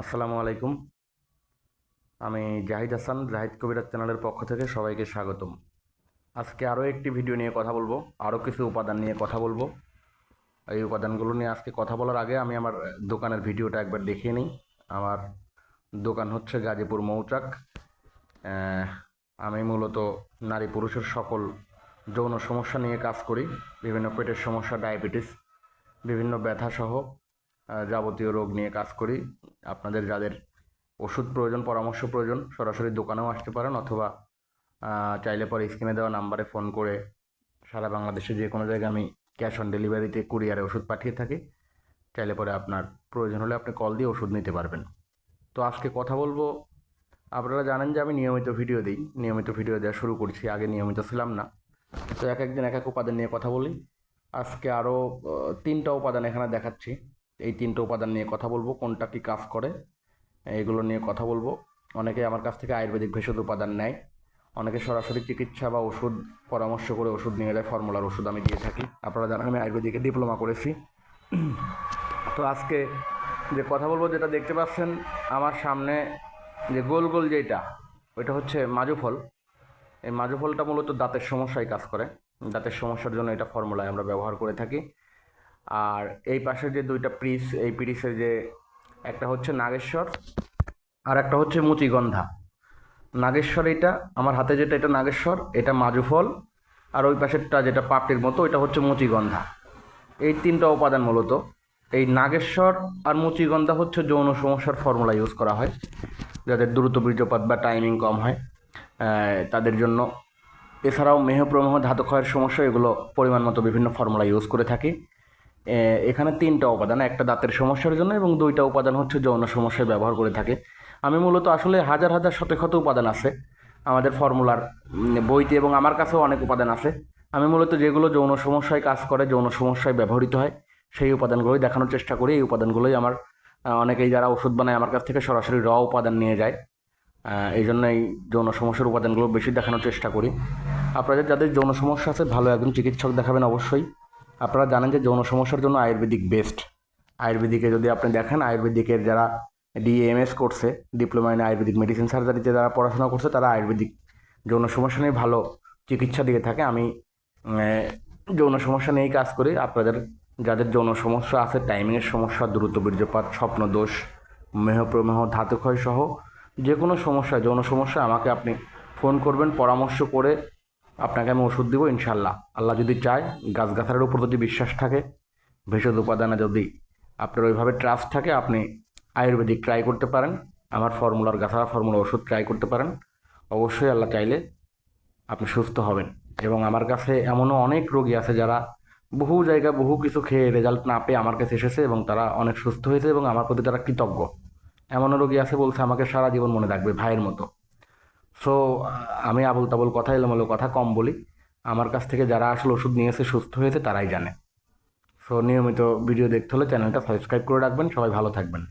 আসসালামু আলাইকুম। আমি জাহিদ হাসান, জাহিদ কবিরাজ চ্যানেলের পক্ষ থেকে সবাইকে স্বাগতম। আজকে আরও একটি ভিডিও নিয়ে কথা বলব, আরও কিছু উপাদান নিয়ে কথা বলব। এই উপাদানগুলো নিয়ে আজকে কথা বলার আগে আমি আমার দোকানের ভিডিওটা একবার দেখিয়ে নিই। আমার দোকান হচ্ছে গাজীপুর মৌচাক। আমি মূলত নারী পুরুষের সকল যৌন সমস্যা নিয়ে কাজ করি। বিভিন্ন পেটের সমস্যা, ডায়াবেটিস, বিভিন্ন ব্যথাসহ যাবতীয় রোগ নিয়ে কাজ করি। আপনাদের যাদের ওষুধ প্রয়োজন, পরামর্শ প্রয়োজন, সরাসরি দোকানেও আসতে পারেন অথবা চাইলে পরে স্ক্রিনে দেওয়া নাম্বারে ফোন করে সারা বাংলাদেশে যে কোনো জায়গায় আমি ক্যাশ অন ডেলিভারিতে কুরিয়ারে ওষুধ পাঠিয়ে থাকি। চাইলে পরে আপনার প্রয়োজন হলে আপনি কল দিয়ে ওষুধ নিতে পারবেন। তো আজকে কথা বলব, আপনারা জানেন যে আমি নিয়মিত ভিডিও দিই। নিয়মিত ভিডিও দেওয়া শুরু করছি, আগে নিয়মিত ছিলাম না। তো এক একদিন এক এক উপাদান নিয়ে কথা বলি। আজকে আরও তিনটা উপাদান এখানে দেখাচ্ছি। এই তিনটা উপাদান নিয়ে কথা বলব, কোনটা কি কাজ করে এগুলো নিয়ে কথা বলব। অনেকে আমার কাছ থেকে আয়ুর্বেদিক ভেষজ উপাদান নেয়, অনেকে সরাসরি চিকিৎসা বা ওষুধ পরামর্শ করে ওষুধ নিয়ে যায়, ফর্মুলার ওষুধ আমি দিয়ে থাকি। আপনারা জানেন আমি আয়ুর্বেদিকে ডিপ্লোমা করেছি। তো আজকে যে কথা বলব, যেটা দেখতে পাচ্ছেন, আমার সামনে যে গোল গোল যেটা ওইটা হচ্ছে মাজু ফল এই মাজু ফলটা মূলত দাঁতের সমস্যায় কাজ করে। দাঁতের সমস্যার জন্য এটা ফর্মুলায় আমরা ব্যবহার করে থাকি। আর এই পাশে যে দুইটা পিস, এই পিরিসের যে একটা হচ্ছে নাগেশ্বর আর একটা হচ্ছে মুচিগন্ধা নাগেশ্বর এটা, আমার হাতে যেটা, এটা নাগেশ্বর, এটা মাজু ফল আর ওই পাশেরটা যেটা পাপড়ির মতো, ওইটা হচ্ছে মুচিগন্ধা এই তিনটা উপাদান মূলত। এই নাগেশ্বর আর মুচিগন্ধা হচ্ছে যৌন সমস্যার ফর্মুলা ইউজ করা হয়, যাদের দ্রুত বীর্যপাত বা টাইমিং কম হয় তাদের জন্য। এছাড়াও মেহপ্রমেহ ধাতুক্ষয়ের সমস্যা, এগুলো পরিমাণ মতো বিভিন্ন ফর্মুলা ইউজ করে থাকি। এখানে তিনটা উপাদান, একটা দাঁতের সমস্যার জন্য এবং দুইটা উপাদান হচ্ছে যৌন সমস্যায় ব্যবহার করে থাকে। আমি মূলত আসলে হাজার হাজার শত শত উপাদান আছে আমাদের ফর্মুলার বইতে এবং আমার কাছেও অনেক উপাদান আছে। আমি মূলত যেগুলো যৌন সমস্যায় কাজ করে, যৌন সমস্যায় ব্যবহৃত হয়, সেই উপাদানগুলোই দেখানোর চেষ্টা করি। এই উপাদানগুলোই আমার অনেকেই যারা ওষুধ বানায় আমার কাছ থেকে সরাসরি র উপাদান নিয়ে যায়। এই জন্য এই যৌন সমস্যার উপাদানগুলো বেশি দেখানোর চেষ্টা করি। আপনাদের যাদের যৌন সমস্যা আছে, ভালো একজন চিকিৎসক দেখাবেন অবশ্যই। আপনারা জানেন যে যৌন সমস্যার জন্য আয়ুর্বেদিক বেস্ট। আয়ুর্বেদিকে যদি আপনি দেখেন, আয়ুর্বেদিকের যারা ডিএমএস করছে, ডিপ্লোমা ইন আয়ুর্বেদিক মেডিসিন সার্জারিতে যারা পড়াশোনা করছে, তারা আয়ুর্বেদিক যৌন সমস্যা নিয়ে ভালো চিকিৎসা দিয়ে থাকে। আমি যৌন সমস্যা নিয়েই কাজ করি। আপনাদের, যাদের যৌন সমস্যা আছে টাইমিংয়ের সমস্যা, দ্রুত বীর্যপাত, স্বপ্নদোষ মেহপ্রমেহ ধাতুক্ষয় সহ যে কোনো সমস্যা, যৌন সমস্যা, আমাকে আপনি ফোন করবেন, পরামর্শ করে আপনাকে আমি ওষুধ দিব ইনশাল্লাহ আল্লাহ যদি চায়, গাছগাছালের উপর যদি বিশ্বাস থাকে, ভেষজ উপাদানে যদি আপনার ওইভাবে ট্রাস্ট থাকে, আপনি আয়ুর্বেদিক ট্রাই করতে পারেন, আমার ফর্মুলার গাছারা ফর্মুলা ওষুধ ট্রাই করতে পারেন। অবশ্যই আল্লাহ চাইলে আপনি সুস্থ হবেন। এবং আমার কাছে এমনও অনেক রোগী আছে যারা বহু জায়গায় বহু কিছু খেয়ে রেজাল্ট না পেয়ে আমার কাছে এসেছে এবং তারা অনেক সুস্থ হয়েছে এবং আমার প্রতি তারা কৃতজ্ঞ। এমনও রোগী আছে বলছে, আমাকে সারা জীবন মনে রাখবে ভাইয়ের মতো। সো আমি আবল তাবল কথা, এলোমেলো কথা কম বলি। আমার কাছ থেকে যারা আসলে ওষুধ নিয়ে এসে সুস্থ হয়েছে, তারাই জানে। সো নিয়মিত ভিডিও দেখতে হলে চ্যানেলটা সাবস্ক্রাইব করে রাখবেন। সবাই ভালো থাকবেন।